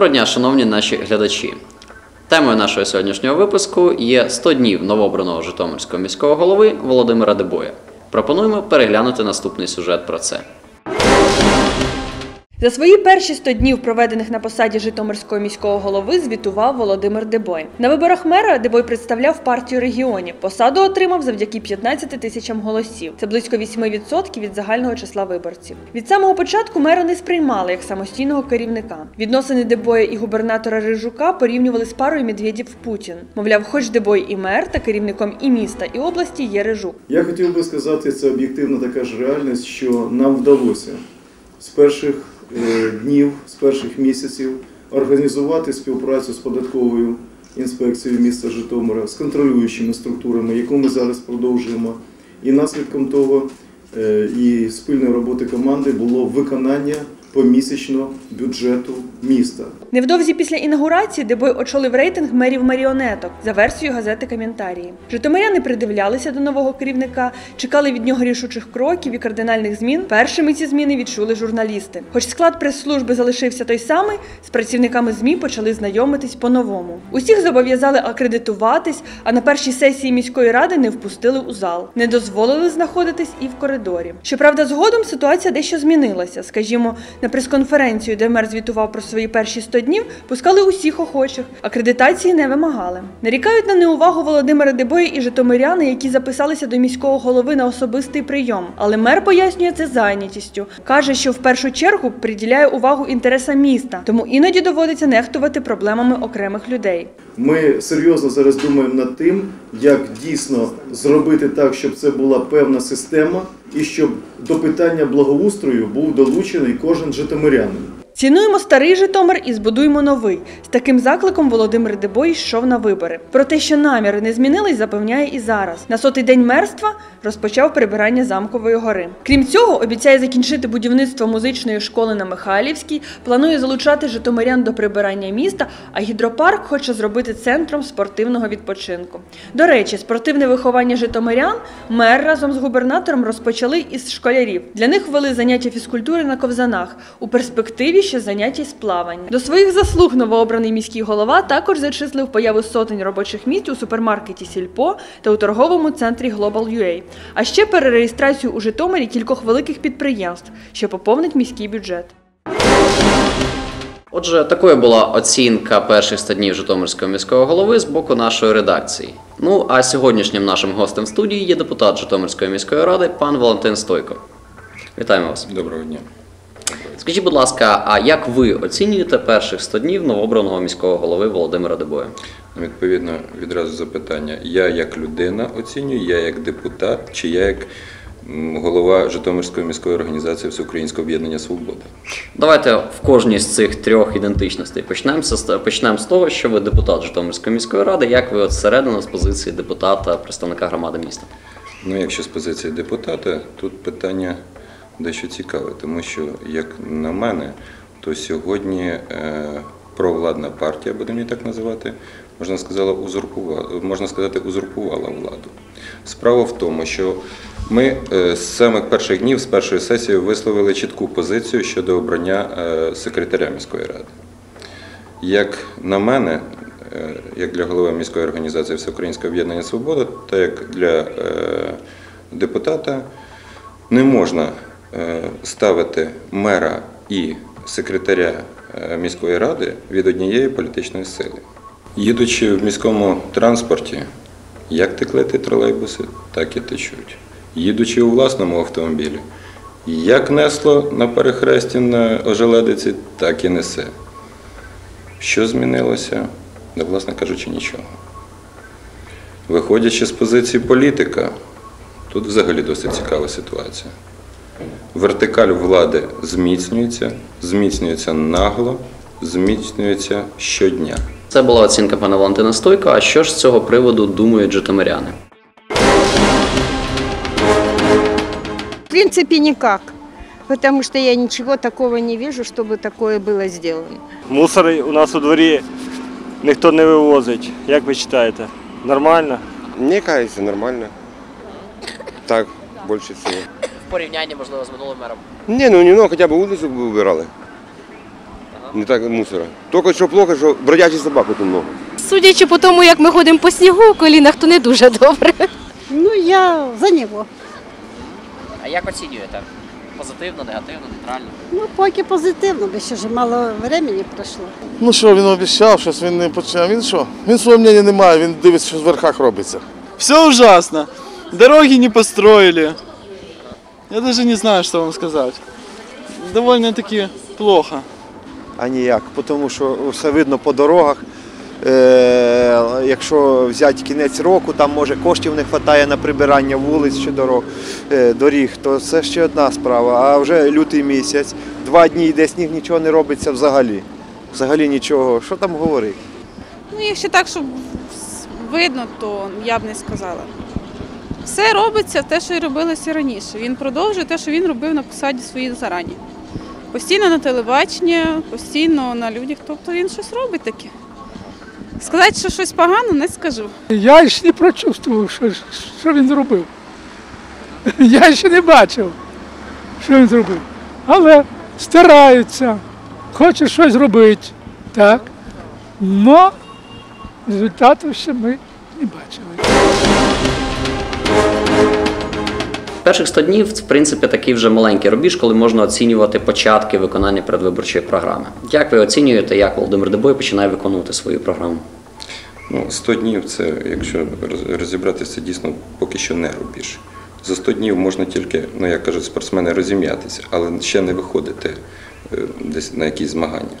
Доброго дня, шановні наші глядачі. Темою нашого сьогоднішнього випуску є 100 днів новообраного Житомирського міського голови Володимира Дебоя. Пропонуємо переглянути наступний сюжет про це. За свої перші 100 днів, проведених на посаді Житомирського міського голови, звітував Володимир Дебой. На виборах мера Дебой представляв партію регіонів. Посаду отримав завдяки 15 тисячам голосів. Це близько 8% від загального числа виборців. Від самого початку мера не сприймали як самостійного керівника. Відносини Дебоя і губернатора Рижука порівнювали з парою Медведєв Путін. Мовляв, хоч Дебой і мер, та керівником і міста, і області є Рижук. Я хотів би сказати, це об'єктивна така ж реальність, що нам вдалося з перших днів, з перших місяців організувати співпрацю з податковою інспекцією міста Житомира, з контролюючими структурами, яку ми зараз продовжуємо. І наслідком того е, і спільної роботи команди було виконання помісячно бюджету міста. Невдовзі після інаугурації Дебой очолив рейтинг мерів маріонеток за версією газети Коментарії. Житомиряни придивлялися до нового керівника, чекали від нього рішучих кроків і кардинальних змін. Першими ці зміни відчули журналісти. Хоч склад прес-служби залишився той самий, з працівниками ЗМІ почали знайомитись по-новому. Усіх зобов'язали акредитуватись, а на першій сесії міської ради не впустили у зал, не дозволили знаходитись і в коридорі. Щоправда, згодом ситуація дещо змінилася. Скажімо, на прес-конференцію, де мер звітував про свої перші 100 днів, пускали усіх охочих. Акредитації не вимагали. Нарікають на неувагу Володимира Дебоя і житомиряни, які записалися до міського голови на особистий прийом. Але мер пояснює це зайнятістю. Каже, що в першу чергу приділяє увагу інтересам міста, тому іноді доводиться нехтувати проблемами окремих людей. Ми серйозно зараз думаємо над тим, як дійсно зробити так, щоб це була певна система, і щоб до питання благоустрою був долучений кожен житомирянин. Цінуємо старий Житомир і збудуємо новий. З таким закликом Володимир Дебой йшов на вибори. Про те, що наміри не змінились, запевняє і зараз. На сотий день мерства розпочав прибирання замкової гори. Крім цього, обіцяє закінчити будівництво музичної школи на Михайлівській, планує залучати житомирян до прибирання міста, а гідропарк хоче зробити центром спортивного відпочинку. До речі, спортивне виховання житомирян мер разом з губернатором розпочали із школярів. Для них ввели заняття фізкультури на ковзанах. У перспективі ще заняття з плавання. До своїх заслуг новообраний міський голова також зачислив появу сотень робочих місць у супермаркеті Сільпо та у торговому центрі Global UA. А ще перереєстрацію у Житомирі кількох великих підприємств, що поповнить міський бюджет. Отже, такою була оцінка перших 100 днів Житомирського міського голови з боку нашої редакції. Ну а сьогоднішнім нашим гостем в студії є депутат Житомирської міської ради пан Валентин Стойко. Вітаємо вас. Доброго дня. Скажіть, будь ласка, а як ви оцінюєте перших 100 днів новообраного міського голови Володимира Дебоя? Відповідно, відразу запитання. Я як людина оцінюю, я як депутат, чи я як голова Житомирської міської організації Всеукраїнського об'єднання Свобода. Давайте в кожній з цих трьох ідентичностей почнемо з, почнемо з того, що ви депутат Житомирської міської ради. Як ви от зсередини з позиції депутата, представника громади міста? Ну, якщо з позиції депутата, тут питання дещо цікаве, тому що, як на мене, то сьогодні е, провладна партія, будемо її так називати, можна сказати, узурпувала, можна сказати, узурпувала владу. Справа в тому, що ми е, з самих перших днів, з першої сесії, висловили чітку позицію щодо обрання е, секретаря міської ради. Як на мене, як для голови міської організації Всеукраїнське об'єднання Свобода, та як для депутата, не можна ставити мера і секретаря е, міської ради від однієї політичної сили. Їдучи в міському транспорті, як текли ті тролейбуси, так і течуть. Їдучи у власному автомобілі, як несло на перехресті на ожеледиці, так і несе. Що змінилося? Да, власне кажучи, нічого. Виходячи з позиції політика, тут взагалі досить цікава ситуація. Вертикаль влади зміцнюється, зміцнюється нагло, зміцнюється щодня. Це була оцінка пана Валентина Стойко. А що ж з цього приводу думають житомиряни? В принципе, никак. Потому что я ничего такого не вижу, чтобы такое было сделано. Мусор у нас у дворі ніхто не вивозить. Як ви вважаєте? Нормально? Мне кажется, нормально. Так, больше всего. Порівнянні, можливо, з минулим мером. Не, ну немного хотя бы улицу бы убирали. Не так мусора. Тільки що плохо, що бродячих собак тут много. Судячи по тому, як ми ходимо по снігу у колінах, то не дуже добре. Ну, я за него. А як оцінюєте? Позитивно, негативно, нейтрально? Ну, поки позитивно, бо ще ж мало времени пройшло. Ну що, він обіцяв, щось він не почав. Він що? Він своє мнення не має, він дивиться, що в верхах робиться. Все ужасно. Дороги не построили. Я даже не знаю, что вам сказать. Довольно-таки плохо. а ніяк, тому що все видно по дорогах. Е, якщо взяти кінець року, там може коштів не вистачає на прибирання вулиць чи дорог, е, доріг, то це ще одна справа. А вже лютий місяць, два дні йде сніг, нічого не робиться взагалі. Взагалі нічого. Що там говорити? Ну, якщо так, щоб видно, то я б не сказала. Все робиться те, що робилося раніше. Він продовжує те, що він робив на посаді своїй зарані. Постійно на телебаченні, постійно на людях. Тобто він щось робить таке. Сказати, що щось погано, не скажу. Я ще не прочувствував, що, що він зробив. Я ще не бачив, що він зробив. Але стараються, хоче щось робити. Так. Но результату ще ми не бачили. Перших 100 днів, в принципі, такий вже маленький рубіж, коли можна оцінювати початки виконання передвиборчої програми. Як ви оцінюєте, як Володимир Дебой починає виконувати свою програму? Ну, 100 днів це, якщо розібратися, це дійсно поки що не рубіж. За 100 днів можна тільки, ну як кажуть спортсмени, розім'ятися, але ще не виходити е, десь на якісь змагання.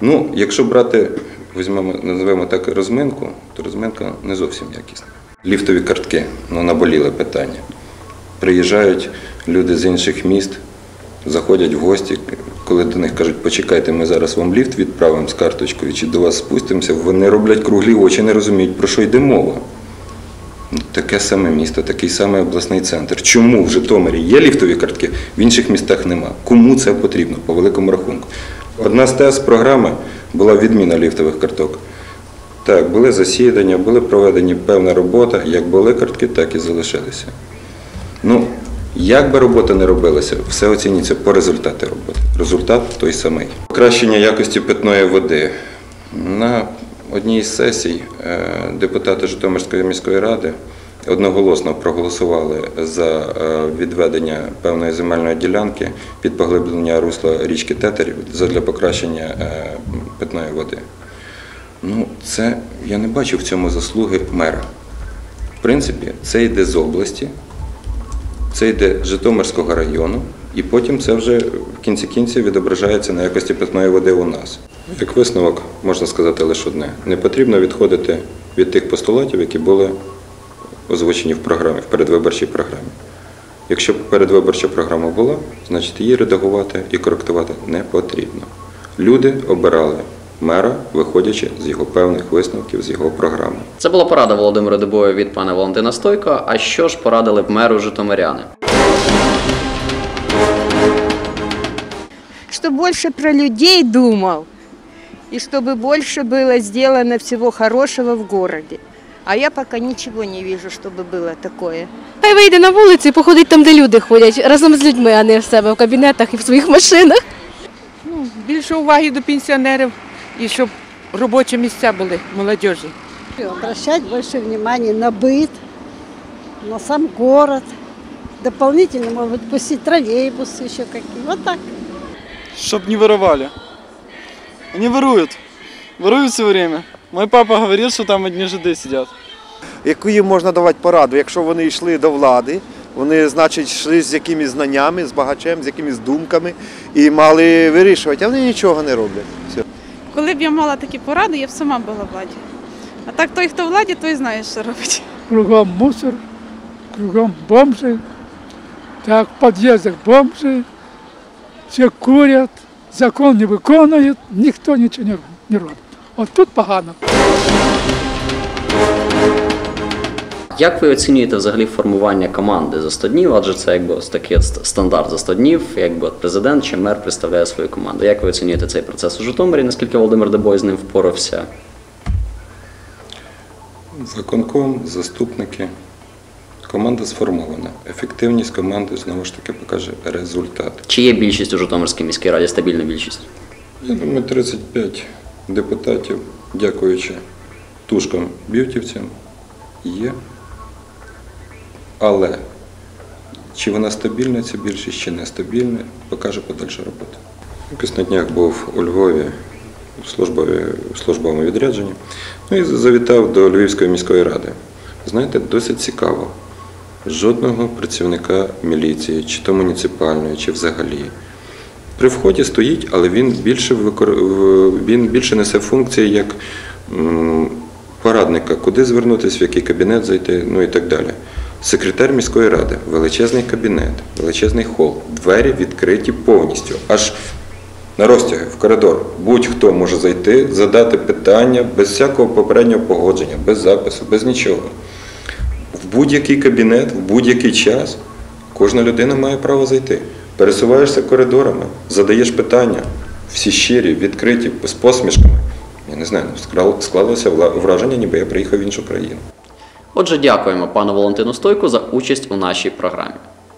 Ну, якщо брати, візьмемо, називаємо так розминку, то розминка не зовсім якісна. Ліфтові картки, ну наболіле питання. Приїжджають люди з інших міст, заходять в гості, коли до них кажуть, почекайте, ми зараз вам ліфт відправимо з карточкою, чи до вас спустимося, вони роблять круглі очі, не розуміють, про що йде мова. Таке саме місто, такий самий обласний центр. Чому в Житомирі є ліфтові картки, в інших містах нема? Кому це потрібно, по великому рахунку? Одна з тез програми була відміна ліфтових карток. Так, були засідання, були проведені певна робота, як були картки, так і залишилися. Ну, як би робота не робилася, все оцінюється по результаті роботи. Результат той самий. Покращення якості питної води. На одній з сесій е, депутати Житомирської міської ради одноголосно проголосували за е, відведення певної земельної ділянки під поглиблення русла річки Тетерів для покращення е, питної води. Ну, це я не бачу в цьому заслуги мера. В принципі, це йде з області, це йде з Житомирського району, і потім це вже в кінці кінців відображається на якості питної води у нас. Як висновок можна сказати лише одне: не потрібно відходити від тих постулатів, які були озвучені в програмі, в передвиборчій програмі. Якщо передвиборча програма була, значить її редагувати і коректувати не потрібно. Люди обирали мера, виходячи з його певних висновків, з його програми. Це була порада Володимира Дебоя від пана Валентина Стойко. А що ж порадили б меру Житомиряни? Что больше про людей думал, и чтобы больше было сделано всего хорошего в городе. А я пока ничего не вижу, чтобы было такое. Хай вийде на вулицю і походить там, де люди ходять, разом з людьми, а не в себе в кабінетах і в своїх машинах. Ну, більше уваги до пенсіонерів і щоб робочі місця були молодіжі. Обращать больше внимания на быт, на сам город. Дополнительно, может быть, пустить троллейбусы еще какие. Вот так. Чтоб не воровали. Они воруют. Воруют все время. Мой папа говорил, что там одни жиды сидят. Яку їм можна давати пораду, якщо вони йшли до влади, вони, значить, йшли з якимись знаннями, з багачем, з якимись думками і мали вирішувати, а вони нічого не роблять. Все. Коли б я мала такі поради, я б сама була владі. А так той, хто владі, той знає, що робить. Кругом мусор, кругом бомжи. Так, в під'їздах бомжи. Все курять, закон не виконують, ніхто нічого не робить. От тут погано. Як ви оцінюєте взагалі формування команди за 100 днів? Адже це якби ось такий стандарт за 100 днів, якби президент чи мер представляє свою команду. Як ви оцінюєте цей процес у Житомирі? Наскільки Володимир Дебой з ним впорався? Виконком, заступники. Команда сформована. Ефективність команди знову ж таки покаже результат. Чи є більшість у Житомирській міській раді, стабільна більшість? Я думаю, 35 депутатів, дякуючи тушкам бівтівцям, є. Але чи вона стабільна, ця більшість, чи нестабільна, покаже подальша робота. Якось на днях був у Львові в службові, в службовому відрядженні, ну і завітав до Львівської міської ради. Знаєте, досить цікаво. Жодного працівника міліції, чи то муніципальної, чи взагалі. При вході стоїть, але він більше, викор... він більше несе функції як порадника, куди звернутися, в який кабінет зайти, ну і так далі. Секретар міської ради, величезний кабінет, величезний хол, двері відкриті повністю, аж на розтяги, в коридор. Будь-хто може зайти, задати питання без всякого попереднього погодження, без запису, без нічого. В будь-який кабінет, в будь-який час кожна людина має право зайти. Пересуваєшся коридорами, задаєш питання, всі щирі, відкриті, з посмішками. Я не знаю, склал- склалося враження, ніби я приїхав в іншу країну. Отже, дякуємо пану Валентину Стойку за участь у нашій програмі.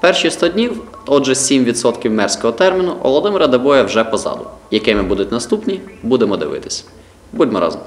Перші 100 днів, отже, 7% мерського терміну, Володимира Дебоя вже позаду. Якими будуть наступні, будемо дивитись. Будьмо разом.